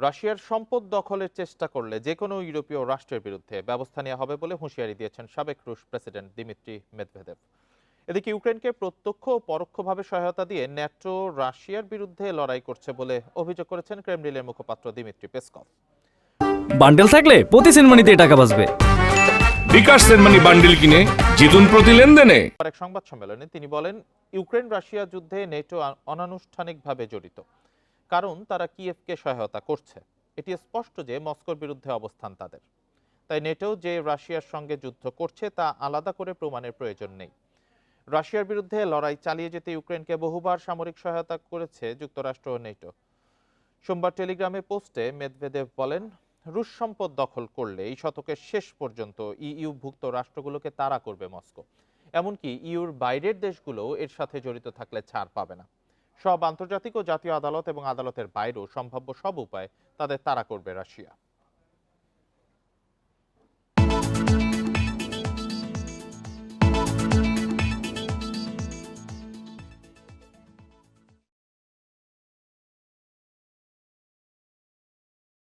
রাশিয়ার সম্পদ দখলের চেষ্টা করলে যে কোনো ইউরোপীয় রাষ্ট্রের বিরুদ্ধে ব্যবস্থা নেওয়া হবে বলে হুঁশিয়ারি দিয়েছেন সাবেক রুশ প্রেসিডেন্ট দিমিত্রি মেদভেদেভ। এদিকে ইউক্রেনকে প্রত্যক্ষ ও পরোক্ষভাবে সহায়তা দিয়ে ন্যাটো রাশিয়ার বিরুদ্ধে লড়াই করছে বলে অভিযোগ করেছেন ক্রেমলিনের মুখপাত্র দিমিত্রি পেসকভ। বান্ডেল থাকলে প্রতি সেনমানিতে টাকা বাঁচবে। বিকাশ সেনমানি বান্ডিল কিনে জিতুন প্রতি লেনদেনে। পর এক সংবাদ সম্মেলনে তিনি বলেন ইউক্রেন রাশিয়া যুদ্ধে নেটো অনানুষ্ঠানিকভাবে জড়িত। কারণ তারা কিয়েভকে সহায়তা করছে। এটি স্পষ্ট যে মস্কোর বিরুদ্ধে অবস্থান তাদের। তাই নেটো যে রাশিয়ার সঙ্গে যুদ্ধ করছে তা আলাদা করে প্রমাণের প্রয়োজন নেই। রাশিয়ার বিরুদ্ধে লড়াই চালিয়ে যেতে ইউক্রেনকে বহুবার সামরিক সহায়তা করেছে যুক্তরাষ্ট্র ও নেটো। সোমবার টেলিগ্রামে পোস্টে মেদভেদেভ বলেন, রুশ সম্পদ দখল করলে এই শতকের শেষ পর্যন্ত ইইউ ভুক্ত রাষ্ট্রগুলোকে তাড়া করবে মস্কো। এমনকি ইউর বাইরের দেশগুলোও এর সাথে জড়িত থাকলে ছাড় পাবে না। সব আন্তর্জাতিক ও জাতীয় আদালত এবং আদালতের বাইরেও সম্ভাব্য সব উপায় তাদের তাড়া করবে রাশিয়া।